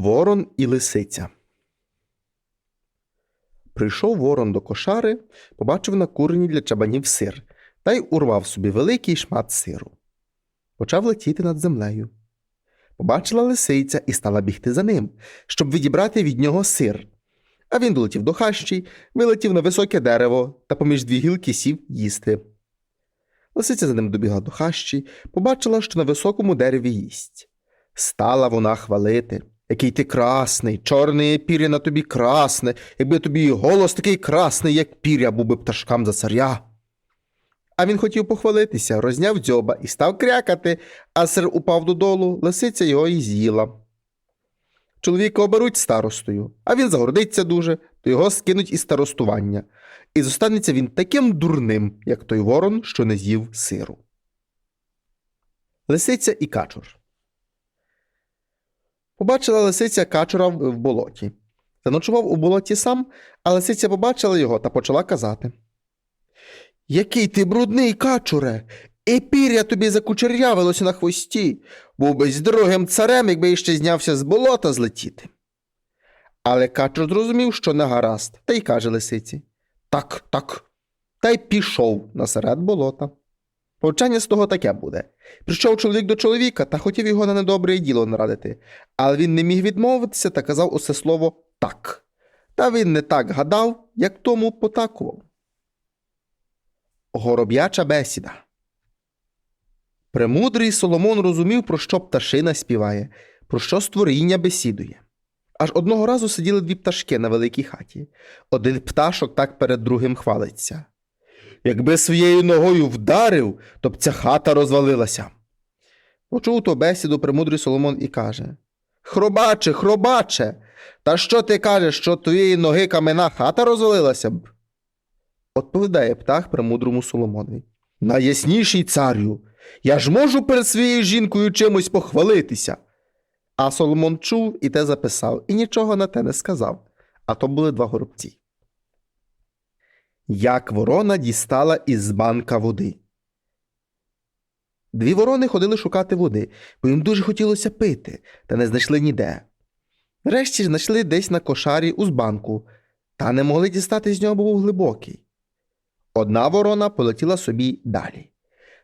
Ворон і лисиця. Прийшов ворон до кошари, побачив на курені для чабанів сир та й урвав собі великий шмат сиру. Почав летіти над землею. Побачила лисиця і стала бігти за ним, щоб відібрати від нього сир. А він долетів до хащі, вилетів на високе дерево та поміж дві гілки сів їсти. Лисиця за ним добігла до хащі, побачила, що на високому дереві їсть. Стала вона хвалити. Який ти красний, чорне пір'я на тобі красне, якби тобі голос такий красний, як пір'я, був би пташкам за царя. А він хотів похвалитися, розняв дзьоба і став крякати, а сир упав додолу, лисиця його і з'їла. Чоловіка оберуть старостою, а він загордиться дуже, то його скинуть із старостування. І зостанеться він таким дурним, як той ворон, що не з'їв сиру. Лисиця і качур. Побачила лисиця качура в болоті. Заночував у болоті сам, а лисиця побачила його та почала казати. Який ти брудний, качуре, і пір'я тобі закучерявилося на хвості, був би з другим царем, якби іще знявся з болота злетіти. Але качур зрозумів, що не гаразд, та й каже лисиці Так, так. Та й пішов насеред болота. Повчання з того таке буде. Прийшов чоловік до чоловіка та хотів його на недобре діло нарадити, але він не міг відмовитися та казав усе слово так. Та він не так гадав, як тому потакував. Гороб'яча бесіда. Премудрий Соломон розумів, про що пташина співає, про що створіння бесідує. Аж одного разу сиділи дві пташки на великій хаті. Один пташок так перед другим хвалиться. Якби своєю ногою вдарив, то б ця хата розвалилася. Почув то бесіду премудрий Соломон і каже Хробаче, хробаче, та що ти кажеш, що твоєї ноги камена хата розвалилася б? Відповідає птах премудрому Соломонові. Найясніший царю, я ж можу перед своєю жінкою чимось похвалитися. А Соломон чув і те записав, і нічого на те не сказав. А то були два горобці. Як ворона дістала із банка води. Дві ворони ходили шукати води, бо їм дуже хотілося пити, та не знайшли ніде. Нарешті знайшли десь на кошарі у збанку, та не могли дістати з нього, бо був глибокий. Одна ворона полетіла собі далі.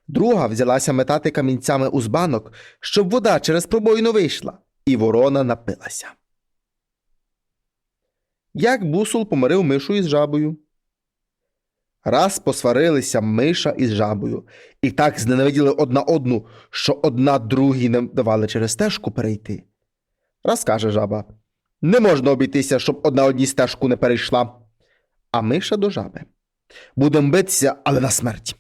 Друга взялася метати камінцями у збанок, щоб вода через пробоїну вийшла, і ворона напилася. Як бусул помирив мишу із жабою. Раз посварилися миша із жабою, і так зненавиділи одна одну, що одна другій не давали через стежку перейти. Раз каже жаба Не можна обійтися, щоб одна одній стежку не перейшла. А миша до жаби. Будем битися, але на смерть.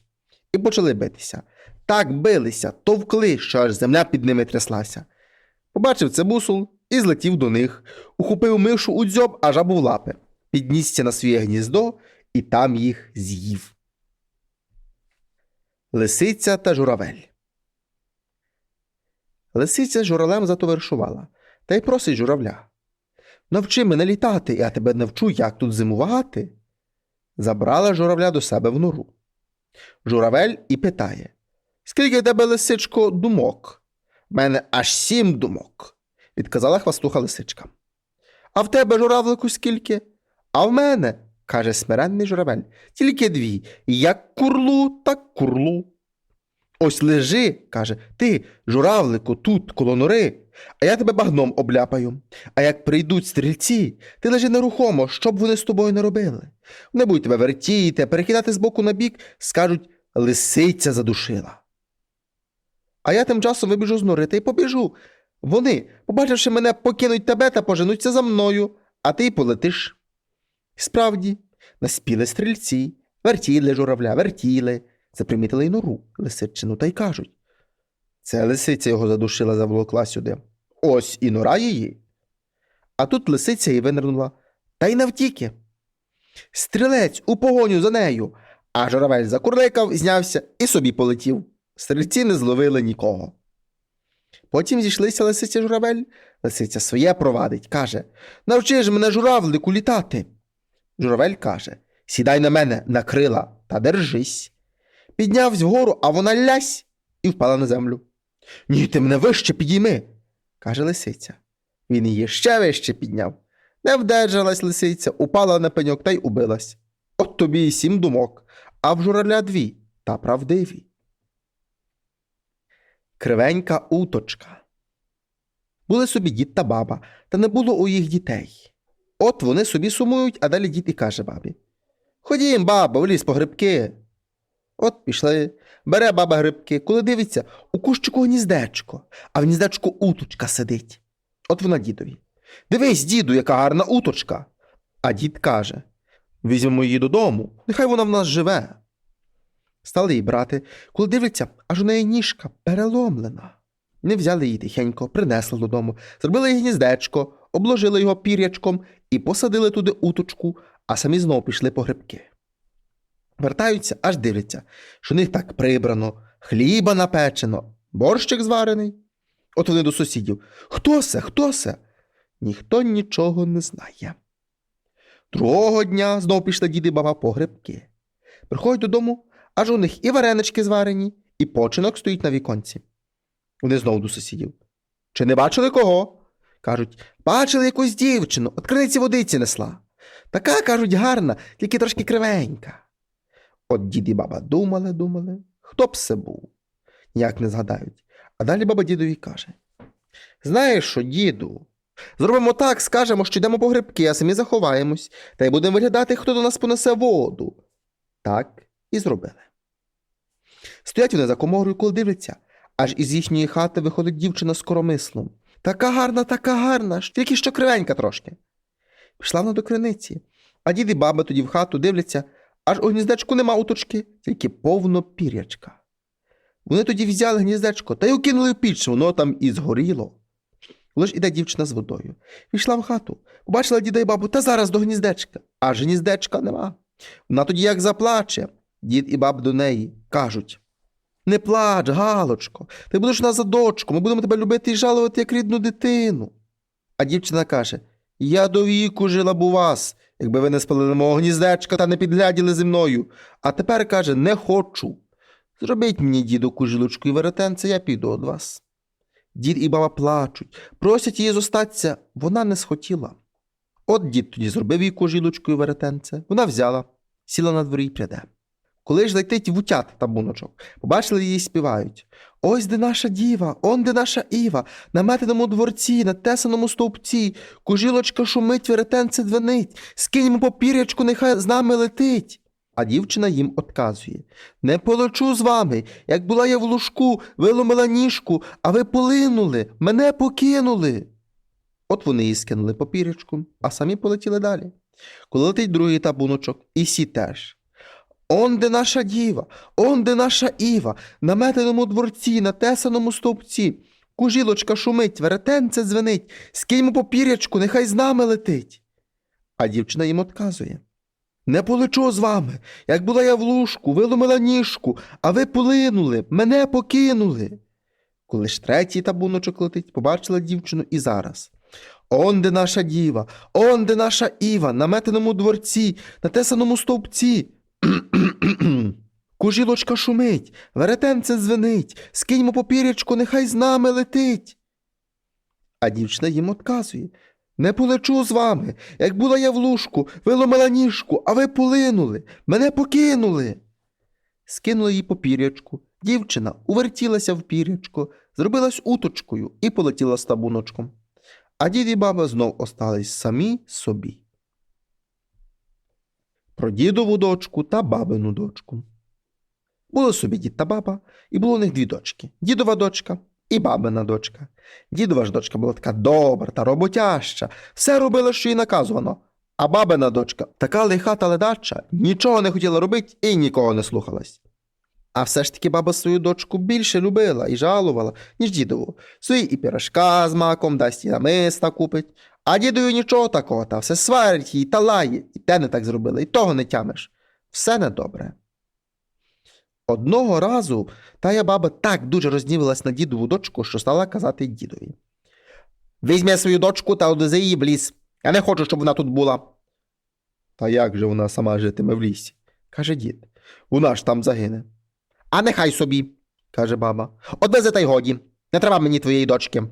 І почали битися. Так билися, товкли, що аж земля під ними тряслася. Побачив це бусул і злетів до них, ухопив мишу у дзьоб, а жабу в лапи, піднісся на своє гніздо і там їх з'їв. Лисиця та журавель. Лисиця з журавлем затоваришувала та й просить журавля. Навчи мене літати, я тебе навчу, як тут зимувати. Забрала журавля до себе в нору. Журавель і питає Скільки тебе, лисичко, думок? В мене аж сім думок, відказала хвастуха лисичка. А в тебе, журавлику, скільки? А в мене, каже смиренний журавель, тільки дві. Як курлу, так курлу. Ось лежи, каже, ти, журавлику, тут, коло нори, а я тебе багном обляпаю. А як прийдуть стрільці, ти лежи нерухомо, що б вони з тобою не робили. Не будуть тебе вертіти, перекидати з боку на бік, скажуть, лисиця задушила. А я тим часом вибіжу з нори та й побіжу. Вони, побачивши мене, покинуть тебе та поженуться за мною, а ти й полетиш. Справді, наспіли стрільці, вертіли журавля, вертіли, запримітили й нору лисичину та й кажуть. Це лисиця його задушила, заволокла сюди. Ось і нора її. А тут лисиця і винирнула, та й навтіки. Стрілець у погоню за нею, а журавель закурликав, знявся і собі полетів. Стрільці не зловили нікого. Потім зійшлися лисиця журавель. Лисиця своє провадить, каже Навчи ж мене журавлику літати. Журавель каже Сідай на мене на крила та держись. Піднявсь вгору, а вона лясь і впала на землю. Ні, ти мене вище підійми, каже лисиця. Він її ще вище підняв. Не вдержалась лисиця, упала на пеньок та й убилась. От тобі і сім думок, а в журавля дві та правдиві. Кривенька уточка. Були собі дід та баба, та не було у їх дітей. От вони собі сумують, а далі дід і каже бабі: Ходім, баба, в ліс по грибки. От пішли. Бере баба грибки, коли дивиться, у кущику гніздечко, а в гніздечку уточка сидить. От вона дідові. Дивись, діду, яка гарна уточка. А дід каже: Візьмемо її додому, нехай вона в нас живе. Стали її брати, коли дивляться, аж у неї ніжка переломлена. Не взяли її тихенько, принесли додому, зробили їй гніздечко, обложили його пір'ячком і посадили туди уточку, а самі знову пішли по грибки. Вертаються, аж дивляться, що них так прибрано, хліба напечено, борщик зварений. От вони до сусідів. Хто це? Хто це? Ніхто нічого не знає. Другого дня знов пішли діди баба по грибки. Приходять додому, аж у них і варенички зварені, і починок стоїть на віконці. Вони знову до сусідів. Чи не бачили кого? Кажуть, бачили якусь дівчину, от криниці водиці несла. Така, кажуть, гарна, тільки трошки кривенька. От дід і баба думали, думали, хто б це був, ніяк не згадають. А далі баба дідові каже: Знаєш що, діду, зробимо так, скажемо, що йдемо по грибки, а самі заховаємось, та й будемо виглядати, хто до нас понесе воду. Так і зробили. Стоять вони за коморою, коли дивляться, аж із їхньої хати виходить дівчина з коромислом. Така гарна, така гарна, тільки що кривенька трошки. Пішла вона до криниці, а дід і баба тоді в хату дивляться, аж у гніздечку нема уточки, тільки повно пірячка. Вони тоді взяли гніздечко та й укинули в піч, воно там і згоріло. Лиш іде дівчина з водою. Пішла в хату, побачила діда і бабу, та зараз до гніздечка. Аж гніздечка нема. Вона тоді як заплаче. Дід і баб до неї кажуть: Не плач, Галочко, ти будеш у нас за дочку, ми будемо тебе любити і жалувати як рідну дитину. А дівчина каже: Я до віку жила б у вас, якби ви не спалили мого гніздечка та не підгляділи зі мною. А тепер каже, не хочу. Зробіть мені, діду, кужилочку і веретенце, я піду від вас. Дід і баба плачуть, просять її зостатися, вона не схотіла. От дід тоді зробив їй кожілочку і веретенце. Вона взяла, сіла на дворі й пряде. Коли ж летить в утят табуночок, побачили її співають. Ось де наша діва, он де наша Іва, на метеному дворці, на тесаному стовпці, кожілочка шумить, веретенце дзвенить, скиньмо попірячку, нехай з нами летить. А дівчина їм отказує Не полечу з вами. Як була я в лужку, виломила ніжку, а ви полинули, мене покинули. От вони її скинули попірячку, а самі полетіли далі. Коли летить другий табуночок, і сі теж. Он де наша діва, он де наша Іва, на метеному дворці, на тесаному стовпці. Кужілочка шумить, веретенце дзвенить, скиньмо попірячку, нехай з нами летить. А дівчина їм отказує. Не полечу з вами. Як була я в лужку, виломила ніжку, а ви полинули, мене покинули. Коли ж третій табуночок летить, побачила дівчину і зараз. Он де наша діва, он де наша Іва, на метеному дворці, на тесаному стовпці. Кужілочка шумить, веретенце дзвенить, скиньмо попірячку, нехай з нами летить. А дівчина їм отказує. Не полечу з вами. Як була я в лужку, виломила ніжку, а ви полинули, мене покинули. Скинули їй по пірячку. Дівчина увертілася в пірячко, зробилась уточкою і полетіла з табуночком. А дід і баба знов остались самі собі. Про дідову дочку та бабину дочку. Були собі дід та баба, і було у них дві дочки дідова дочка і бабина дочка. Дідова ж дочка була така добра та роботяща, все робила, що їй наказувано. А бабина дочка така лиха та ледача, нічого не хотіла робити і нікого не слухалась. А все ж таки баба свою дочку більше любила і жалувала, ніж дідову. Свої і пірашка з маком, дасть і намиста купить. А дідові нічого такого, та все сварить її та лає, і те не так зробила, і того не тямиш. Все недобре. Одного разу тая баба так дуже рознівилась на дідову дочку, що стала казати дідові. Візьми свою дочку та одвези її в ліс. Я не хочу, щоб вона тут була. Та як же вона сама житиме в лісі? каже дід. Вона ж там загине. А нехай собі, каже баба. Одвези та й годі. Не треба мені твоєї дочки.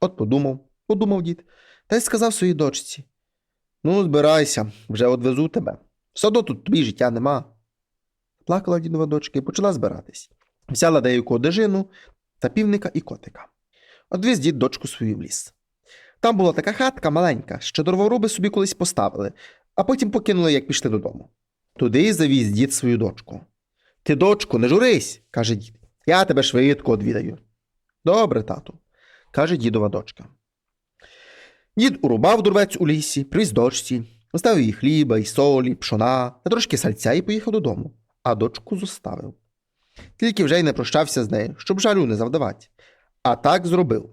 От подумав подумав дід, та й сказав своїй дочці. Ну, збирайся, вже одвезу тебе. Все одно тут тобі життя нема. Плакала дідова дочка і почала збиратись. Взяла деяку одежину та півника і котика. Одвіз дід дочку свою в ліс. Там була така хатка маленька, що дроворуби собі колись поставили, а потім покинули, як пішли додому. Туди й завіз дід свою дочку. Ти, дочку, не журись, каже дід. Я тебе швидко одвідаю. Добре, тату, каже дідова дочка. Дід урубав дурвець у лісі, привіз дочці, оставив їй хліба, і солі, пшона, та трошки сальця і поїхав додому, а дочку зоставив. Тільки вже й не прощався з нею, щоб жалю не завдавати. А так зробив.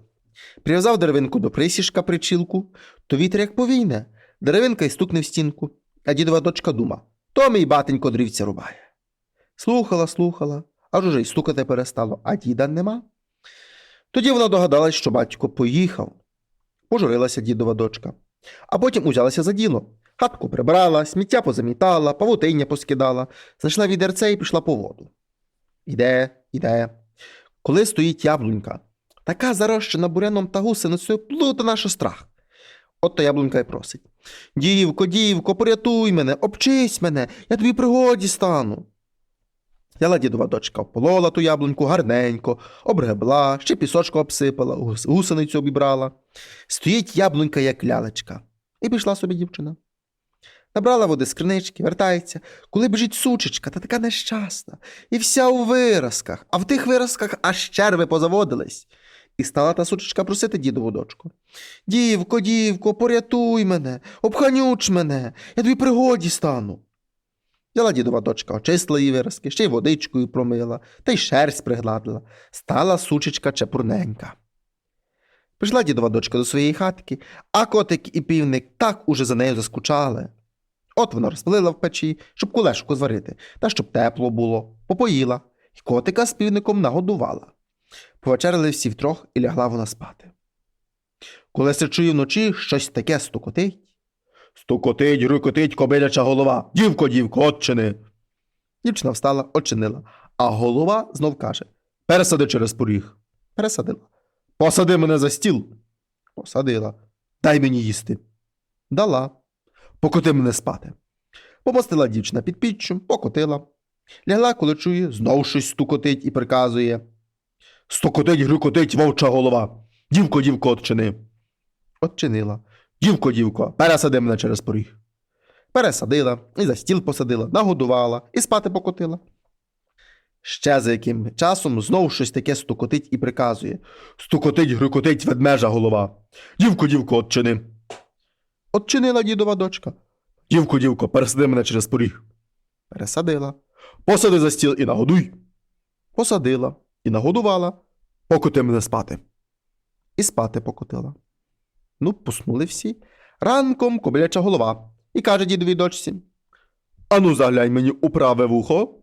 Прив'язав деревинку до присіжка причілку, то вітер як повійне, деревинка й стукне в стінку, а дідова дочка дума, то мій батенько дрівця рубає. Слухала, слухала, аж уже й стукати перестало, а діда нема. Тоді вона догадалась, що батько поїхав. Пожурилася дідова дочка. А потім узялася за діло. Хатку прибрала, сміття позамітала, павутиння поскидала, знайшла відерце і пішла по воду. Іде, іде. Коли стоїть яблунька, така зарощена буряном та гусеницею плутана, що страх. От то яблунька й просить. Дівко, дівко, порятуй мене, обчись мене, я тобі пригоді стану. Взяла дідова дочка, вполола ту яблуньку гарненько, обгребла, ще пісочку обсипала, гус- гусеницю обібрала. Стоїть яблунька, як лялечка. І пішла собі дівчина. Набрала води з кринички, вертається, коли біжить сучечка, та така нещасна, і вся у виразках, а в тих виразках аж черви позаводились. І стала та сучечка просити дідову дочку. Дівко, дівко, порятуй мене, обханюч мене, я тобі пригоді стану. Взяла дідова дочка, очистила її виразки, ще й водичкою промила, та й шерсть пригладила. Стала сучечка чепурненька. Прийшла дідова дочка до своєї хатки, а котик і півник так уже за нею заскучали. От вона розпалила в печі, щоб кулешку зварити, та щоб тепло було, попоїла, і котика з півником нагодувала. Повечеряли всі втрьох і лягла вона спати. Коли се чує вночі щось таке стукотить. Стукотить, рукотить кобиляча голова. Дівко, дівко, отчини. Дівчина встала, очинила, а голова знов каже Пересади через поріг. Пересадила. Посади мене за стіл. Посадила. Дай мені їсти. Дала. Покоти мене спати. Помостила дівчина під піччю, покотила. Лягла, коли чує, знов щось стукотить і приказує. Стукотить, грюкотить вовча голова. Дівко, дівко, отчини. Отчинила. Дівко, дівко, пересади мене через поріг. Пересадила, і за стіл посадила, нагодувала, і спати покотила. Ще за яким часом знов щось таке стукотить і приказує. Стукотить, грюкотить ведмежа голова. Дівко, дівко, отчини. Отчинила дідова дочка. Дівко, дівко, пересади мене через поріг. Пересадила. Посади за стіл і нагодуй. Посадила і нагодувала. Покоти мене спати. І спати покотила. Ну, поснули всі. Ранком кобиляча голова. І каже дідовій дочці. Ану, заглянь мені у праве вухо.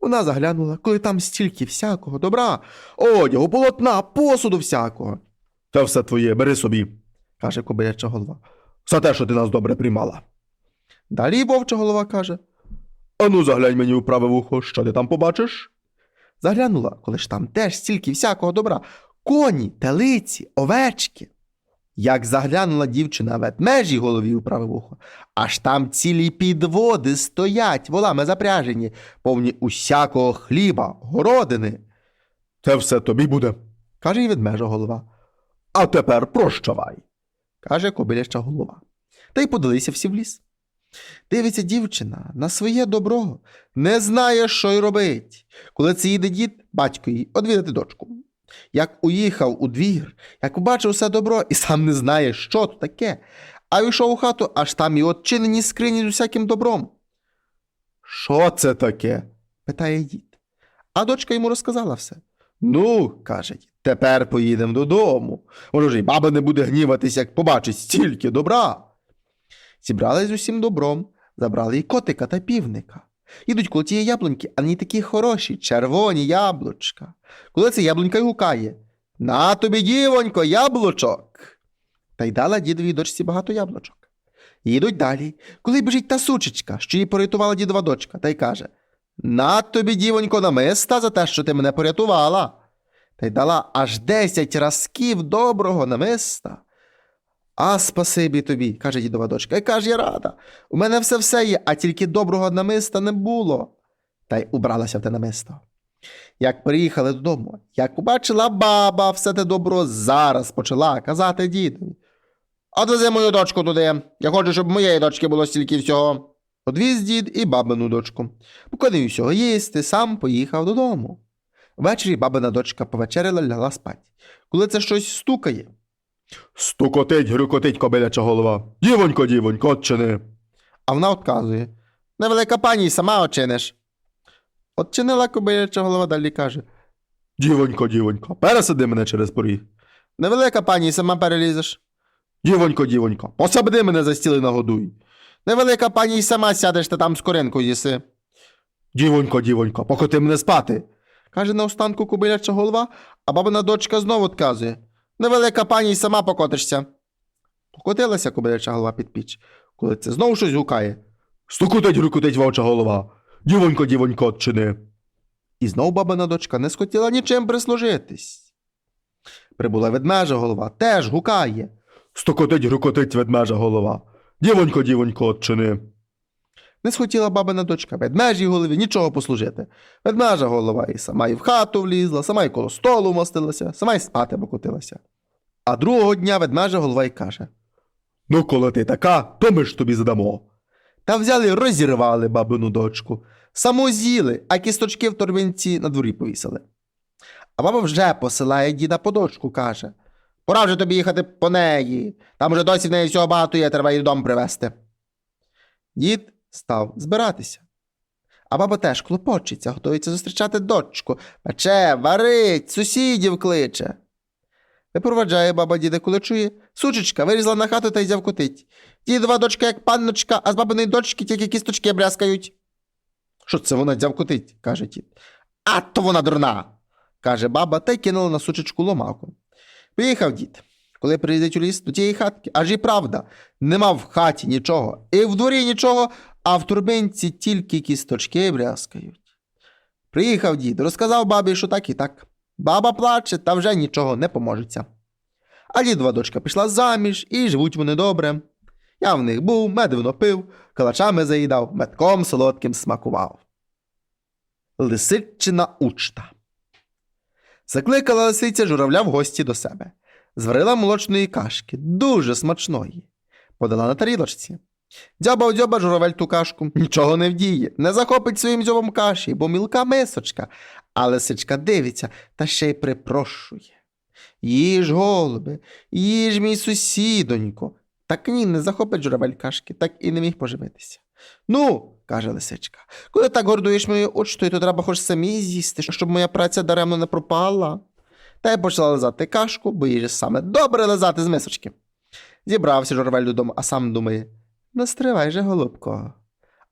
Вона заглянула, коли там стільки всякого добра, одягу, полотна, посуду всякого. Це все твоє, бери собі, каже кобиляча голова. За те, що ти нас добре приймала. Далі вовча голова каже: Ану, заглянь мені у праве вухо, що ти там побачиш? Заглянула, коли ж там теж стільки всякого добра, коні, телиці, овечки. Як заглянула дівчина ведмежій голові у праве вухо, аж там цілі підводи стоять, волами запряжені, повні усякого хліба, городини. Це все тобі буде, каже й ведмежа голова. А тепер прощавай, каже кобиляча голова. Та й подалися всі в ліс. Дивиться дівчина на своє добро, не знає, що й робить. Коли це їде дід, батько їй одвідати дочку. Як уїхав у двір, як побачив все добро і сам не знає, що то таке, а йшов у хату, аж там і odчинені скрині з усяким добром. Що це таке? питає дід. А дочка йому розказала все. Ну, каже тепер поїдемо додому. Може ж і баба не буде гніватись, як побачить стільки добра. Зібрали з усім добром, забрали і котика та півника. Їдуть коло тієї яблуньки, а вони такі хороші, червоні яблучка. Коли це яблунька й гукає На тобі, дівонько, яблучок. Та й дала дідовій дочці багато яблучок. Їдуть далі, коли біжить та сучечка, що її порятувала дідова дочка, та й каже На тобі, дівонько, намиста за те, що ти мене порятувала. Та й дала аж десять разків доброго намиста. А спасибі тобі, каже дідова дочка. Яка ж я рада. У мене все все є, а тільки доброго намиста не було. Та й убралася в те намисто. Як приїхали додому, як побачила баба все те добро, зараз почала казати дідові. Одвези мою дочку туди. Я хочу, щоб моєї дочки було стільки всього. Одвіз дід і бабину дочку. Поконив усього їсти, сам поїхав додому. Ввечері бабина дочка повечеряла, лягла спать. Коли це щось стукає. Стукотить, грюкотить кобиляча голова. Дівонько, дівонько, отчини. А вона отказує. Невелика пані, сама очиниш. Отчинила кобиляча голова, далі каже. Дівонько, дівонько, пересади мене через поріг. Невелика пані, сама перелізеш. Дівонько, дівонько, посади мене за стіл і нагодуй. Невелика пані, й сама сядеш та там скоринку їси. Дівонько, дівонько, покоти мене спати. Каже на останку кобиляча голова, а бабина дочка знову отказує. Невелика пані, й сама покотишся. Покотилася кобиляча голова під піч, коли це знову щось гукає. Стукотить, грюкотить вовча голова. Дівонько, дівонько, отчини. І знов бабина дочка не схотіла нічим прислужитись. Прибула ведмежа голова, теж гукає. Стукотить, грюкотить ведмежа голова. Дівонько, дівонько, отчини. Не схотіла бабина дочка ведмежій голові нічого послужити. Ведмежа голова і сама і в хату влізла, сама і коло столу мостилася, сама й спати покотилася. А другого дня ведмежа голова й каже: Ну, коли ти така, то ми ж тобі задамо. Та взяли й розірвали бабину дочку. Саму з'їли, а кісточки в торбинці на дворі повісили. А баба вже посилає діда по дочку, каже: Пора вже тобі їхати по неї. Там уже досі в неї всього багато є, треба її додому привезти. Дід став збиратися. А баба теж клопочеться, готується зустрічати дочку. Пече, варить, сусідів кличе. Випроваджає баба діда, коли чує. Сучечка вирізла на хату та й взяв котить. Дідова дочка, як панночка, а з бабиної дочки тільки кісточки брязкають. Що це вона дзяв котить? каже дід. А то вона дурна, каже баба, та й кинула на сучечку ломаку. Поїхав дід. Коли приїздить у ліс до тієї хатки, аж і правда, нема в хаті нічого, і в дворі нічого, а в турбинці тільки кісточки брязкають. Приїхав дід, розказав бабі, що так і так. Баба плаче, та вже нічого не поможеться. А дідова дочка пішла заміж і живуть вони добре. Я в них був, медвино пив, калачами заїдав, метком солодким смакував. Лисичина учта. Закликала лисиця журавля в гості до себе. Зварила молочної кашки, дуже смачної. Подала на тарілочці. Дзьоба дзьоба журавель ту кашку, нічого не вдіє, не захопить своїм дзьобом каші, бо мілка мисочка. А лисичка дивиться та ще й припрошує. Їж, голубе, їж, мій сусідонько. Так ні, не захопить журавель кашки, так і не міг поживитися. Ну, каже лисичка, коли так гордуєш моєю очтою, то треба хоч самі з'їсти, щоб моя праця даремно не пропала. Та й почала лизати кашку, бо їй же саме добре лизати з мисочки. Зібрався журавель додому, а сам думає: не стривай же, голубко.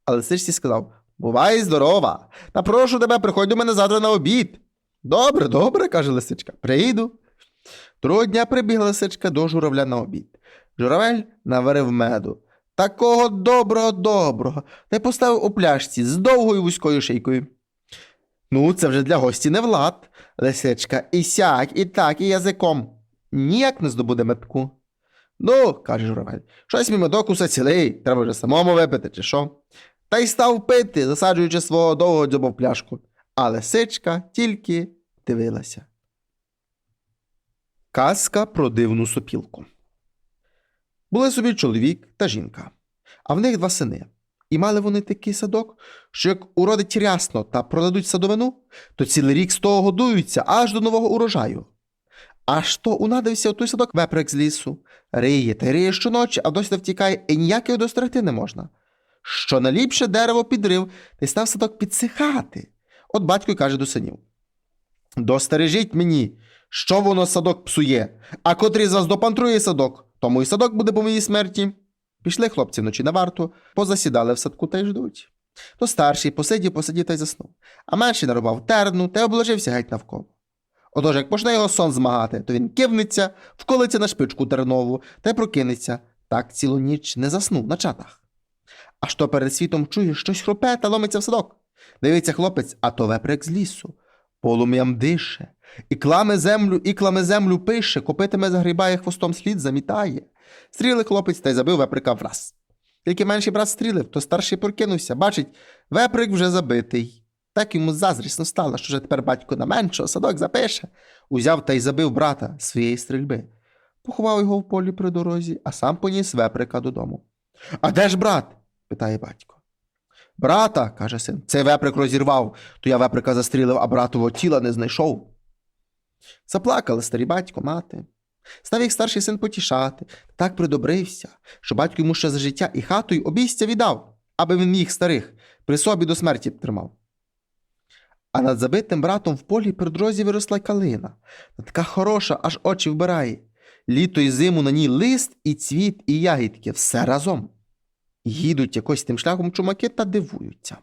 А лисичці сказав: Бувай здорова, та прошу тебе, приходь до мене завтра на обід. Добре, добре, каже лисичка, прийду. Другого дня прибігла лисичка до журавля на обід. Журавель наварив меду. Такого доброго доброго, та й поставив у пляшці з довгою вузькою шийкою. Ну, це вже для гості не влад, лисичка, і сяк, і так, і язиком. Ніяк не здобуде метку. Ну, каже журавель, щось мій медок усе цілий, треба вже самому випити, чи що? Та й став пити, засаджуючи свого довгого дзьоба в пляшку. А лисичка тільки дивилася. Казка про дивну сопілку. Були собі чоловік та жінка, а в них два сини. І мали вони такий садок, що як уродить рясно та продадуть садовину, то цілий рік з того годуються аж до нового урожаю. Аж то унадився у той садок веприк з лісу, риє та риє щоночі, а досі втікає, і ніяк його достригти не можна. Що наліпше дерево підрив, та й став садок підсихати. От батько й каже до синів: Достережіть мені, що воно садок псує, а котрий з вас допантрує садок, тому і садок буде по моїй смерті. Пішли хлопці вночі на варту, позасідали в садку та й ждуть. То старший посидів, посидів та й заснув, а менший нарубав терну та й обложився геть навколо. Отож, як почне його сон змагати, то він кивнеться, вколиться на шпичку тернову та й прокинеться. Так цілу ніч не заснув на чатах. Аж то перед світом чує, щось хропе та ломиться в садок. Дивиться хлопець, а то веприк з лісу. Полум'ям дише, і кламе землю, і кламе землю пише, копитиме загрібає хвостом слід, замітає. Стрілив хлопець та й забив веприка враз. Тільки менший брат стрілив, то старший прокинувся, бачить, веприк вже забитий. Так йому зазрісно стало, що вже тепер батько на меншого садок запише. Узяв та й забив брата своєї стрільби. Поховав його в полі при дорозі, а сам поніс веприка додому. А де ж брат? питає батько. Брата, каже син, цей веприк розірвав, то я веприка застрілив, а братового тіла не знайшов. Заплакали старий батько, мати. Став їх старший син потішати, так придобрився, що батько йому ще за життя і хату й обійстя віддав, аби він їх старих при собі до смерті тримав. А над забитим братом в полі при дорозі виросла калина, та така хороша, аж очі вбирає. Літо і зиму на ній лист і цвіт, і ягідки, все разом. Їдуть якось тим шляхом чумаки та дивуються.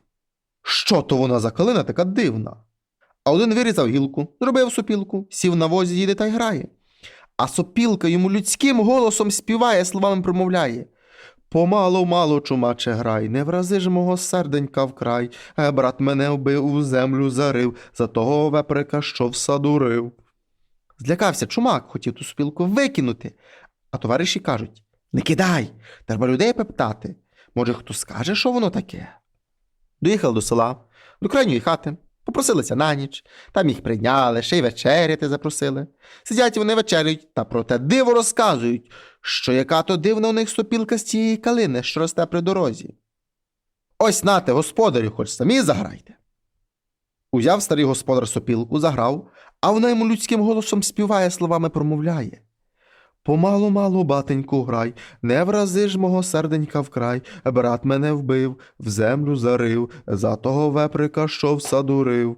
Що то вона за калина така дивна? А один вирізав гілку, зробив сопілку, сів на возі, їде та й грає. А сопілка йому людським голосом співає, словами промовляє. Помалу, мало, чумаче грай, не врази ж мого серденька вкрай, е, брат мене вбив, у землю зарив, за того веприка, що в саду рив. Злякався чумак, хотів ту сопілку викинути, а товариші кажуть: Не кидай, треба людей пептати. Може, хто скаже, що воно таке? Доїхали до села, до крайньої хати, попросилися на ніч, там їх прийняли, ще й вечеряти запросили. Сидять вони вечеряють та про те диво розказують, що яка то дивна у них сопілка з цієї калини, що росте при дорозі. Ось нате, господарю, хоч самі заграйте. Узяв старий господар сопілку, заграв, а вона йому людським голосом співає, словами промовляє. Помалу, малу, батеньку, грай, не врази ж мого серденька вкрай, брат мене вбив, в землю зарив, за того веприка, що в саду рив.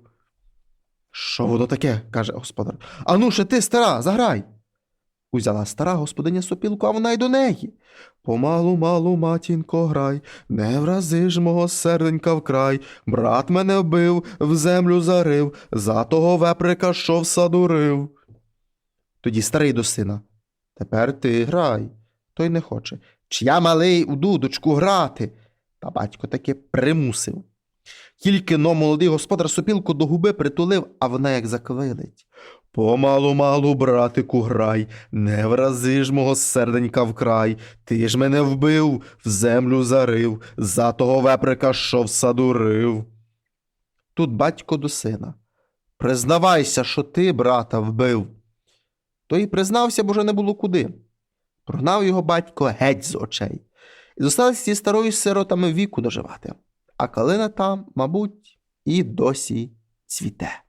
Що воно таке? каже господар. Ану ще ти, стара, заграй. Узяла стара господиня сопілку, а вона й до неї. Помалу, малу, матінко, грай, не врази ж мого серденька вкрай, брат мене вбив, в землю зарив, за того веприка, що в саду рив. Тоді старий до сина. Тепер ти грай. Той не хоче. Чи малий у дудочку грати? Та батько таки примусив. Тільки но молодий господар сопілку до губи притулив, а вона як заквилить. Помалу, малу, братику, грай, не врази ж мого серденька вкрай, ти ж мене вбив, в землю зарив, за того веприка, що в саду рив. Тут батько до сина. Признавайся, що ти брата вбив. Той й признався, бо вже не було куди. Прогнав його батько геть з очей. І зосталися зі старою сиротами віку доживати. А калина там, мабуть, і досі цвіте.